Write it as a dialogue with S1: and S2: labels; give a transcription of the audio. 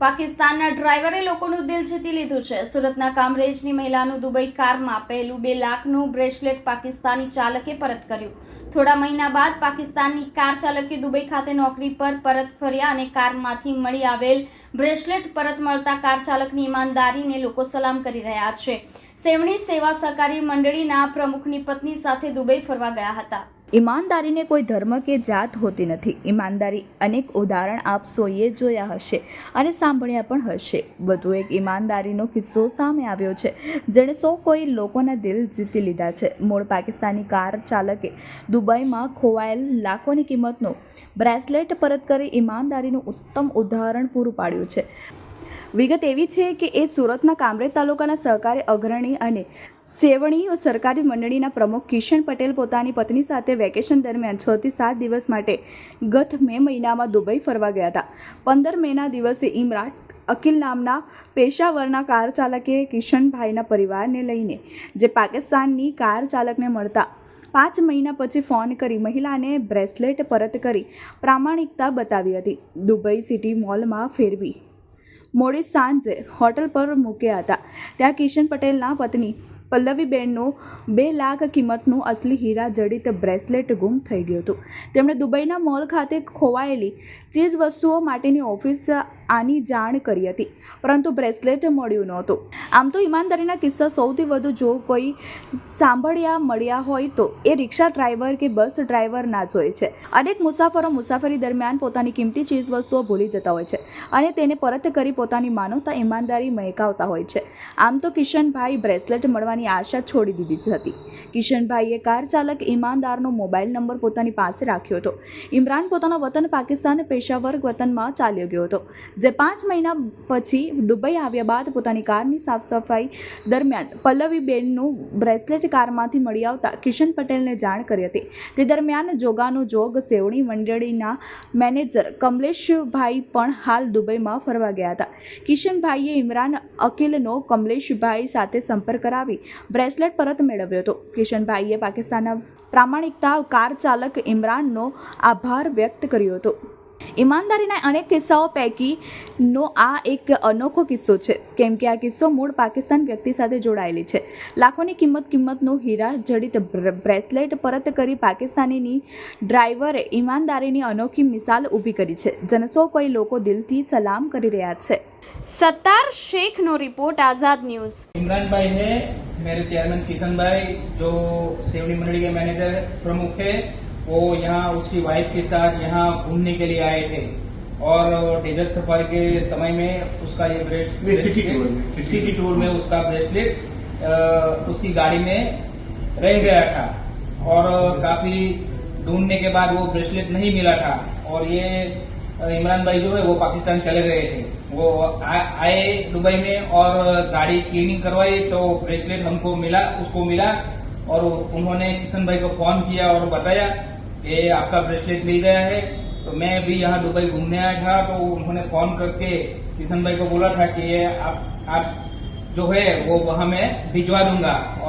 S1: પાકિસ્તાનના ડ્રાઈવરે લોકોનું દિલ જીતી લીધું છે. સુરતના કામરેજની મહિલાનું દુબઈ કારમાં પહેલું બે લાખનું બ્રેસલેટ પાકિસ્તાની ચાલકે પરત કર્યું. થોડા મહિના બાદ પાકિસ્તાનની કાર ચાલકે દુબઈ ખાતે નોકરી પર પરત ફર્યા અને કારમાંથી મળી આવેલ બ્રેસલેટ પરત મળતા કાર ચાલકની ઈમાનદારીને લોકો સલામ કરી રહ્યા છે. સેવણી સેવા સહકારી મંડળીના પ્રમુખની પત્ની સાથે દુબઈ ફરવા ગયા હતા.
S2: ઈમાનદારીને કોઈ ધર્મ કે જાત હોતી નથી. ઈમાનદારી અનેક ઉદાહરણ આપ સોઈએ જોયા હશે અને સાંભળ્યા પણ હશે. વધુ એક ઈમાનદારીનો કિસ્સો સામે આવ્યો છે. જેણે સૌ કોઈ લોકોના દિલ જીતી લીધા છે. મૂળ પાકિસ્તાની કાર ચાલકે દુબઈમાં ખોવાયેલ લાખોની કિંમતનું બ્રેસલેટ પરત કરી ઈમાનદારીનું ઉત્તમ ઉદાહરણ પૂરું પાડ્યું છે. વિગત એવી છે કે એ સુરતના કામરેજ તાલુકાના સહકારી અગ્રણી અને સેવણી સરકારી મંડળીના પ્રમુખ કિશન પટેલ પોતાની પત્ની સાથે વેકેશન દરમિયાન છ થી સાત દિવસ માટે ગત મે મહિનામાં દુબઈ ફરવા ગયા હતા. પંદર મેના દિવસે ઇમરાન અકિલ નામના પેશાવરના કાર ચાલકે કિશનભાઈના પરિવારને લઈને, જે પાકિસ્તાનની કાર ચાલકને મળતા પાંચ મહિના પછી ફોન કરી મહિલાને બ્રેસલેટ પરત કરી પ્રામાણિકતા બતાવી હતી. દુબઈ સિટી મોલમાં ફેરવી મોડી સાંજે હોટલ પર મૂક્યા હતા. ત્યાં કિશન પટેલના પત્ની પલ્લવીબેનનું બે લાખ કિંમતનું અસલી હીરા જડિત બ્રેસલેટ ગુમ થઈ ગયું હતું. તેમણે દુબઈના મોલ ખાતે ખોવાયેલી ચીજ વસ્તુઓ માટેની ઓફિસ આની જાણ કરી હતી. પરંતુ બ્રેસલેટ મળ્યું નહોતું. આમ તો ઈમાનદારીના કિસ્સા સૌથી વધુ જો કોઈ સાંભળ્યા મળ્યા હોય તો એ રિક્ષા ડ્રાઈવર કે બસ ડ્રાઈવરના જ હોય છે. અનેક મુસાફરો મુસાફરી દરમિયાન પોતાની કિંમતી ચીજ વસ્તુઓ ભૂલી જતા હોય છે અને તેને પરત કરી પોતાની માનવતા ઈમાનદારી મહેકાવતા હોય છે. આમ તો કિશનભાઈ બ્રેસલેટ મળવાની આશા છોડી દીધી હતી. કિશનભાઈએ કાર ચાલક ઈમાનદારનો મોબાઈલ નંબર પોતાની પાસે રાખ્યો હતો. ઇમરાન પોતાના વતન પાકિસ્તાન પેશાવર વતનમાં ચાલ્યો ગયો હતો. જે પાંચ મહિના પછી દુબઈ આવ્યા બાદ પોતાની કારની સાફ સફાઈ દરમિયાન પલ્લવીબેનનું બ્રેસલેટ કારમાંથી મળી આવતા કિશન પટેલને જાણ કરી હતી. તે દરમિયાન જોગાનો જોગ સેવણી મંડળીના મેનેજર કમલેશભાઈ પણ હાલ દુબઈમાં ફરવા ગયા હતા. કિશનભાઈએ ઇમરાન અકિલનો કમલેશભાઈ સાથે સંપર્ક કરાવી બ્રેસલેટ પરત મેળવ્યો હતો. કિશનભાઈએ પાકિસ્તાનના પ્રામાણિકતા કાર ચાલક ઇમરાનનો આભાર વ્યક્ત કર્યો હતો. ઈમાનદારીના અનેક કિસ્સાઓ પૈકીનો આ એક અનોખો કિસ્સો છે કેમ કે આ કિસ્સો મૂળ પાકિસ્તાન વ્યક્તિ સાથે જોડાયેલી છે લાખોની કિંમત કિંમતનો હીરા જડિત બ્ર- બ્રેસલેટ પરત કરી પાકિસ્તાનીની ડ્રાઈવરે ઈમાનદારીની અનોખી મિસાલ ઊભી કરી છે જેને સૌ કોઈ લોકો દિલથી સલામ કરી રહ્યા છે
S1: સત્તાર શેખનો રિપોર્ટ આઝાદ ન્યૂઝ
S3: इमरान भाई है मेरे चेयरमैन किशन भाई जो सेवनी मंडली के मैनेजर प्रमुख है वो यहाँ उसकी वाइफ के साथ यहाँ घूमने के लिए आए थे। और डेजर्ट सफ़र के समय में उसका ये
S4: brace- city
S3: tour
S4: bracelet
S3: city tour में उसका ब्रेसलेट उसकी गाड़ी में रह गया था। और काफ़ी ढूँढने के बाद वो ब्रेसलेट नहीं मिला था। और ये इमरान भाई जो है वो पाकिस्तान चले गए थे। वो आए दुबई में और गाड़ी क्लीनिंग करवाई तो ब्रेसलेट हमको मिला उसको मिला। और उन्होंने किशन भाई को फ़ोन किया और बताया कि आपका ब्रेसलेट मिल गया है। तो मैं भी यहाँ दुबई घूमने आया था तो उन्होंने फ़ोन करके किशन भाई को बोला था कि ये आप आप जो है, वो वहाँ मैं भिजवा दूँगा। और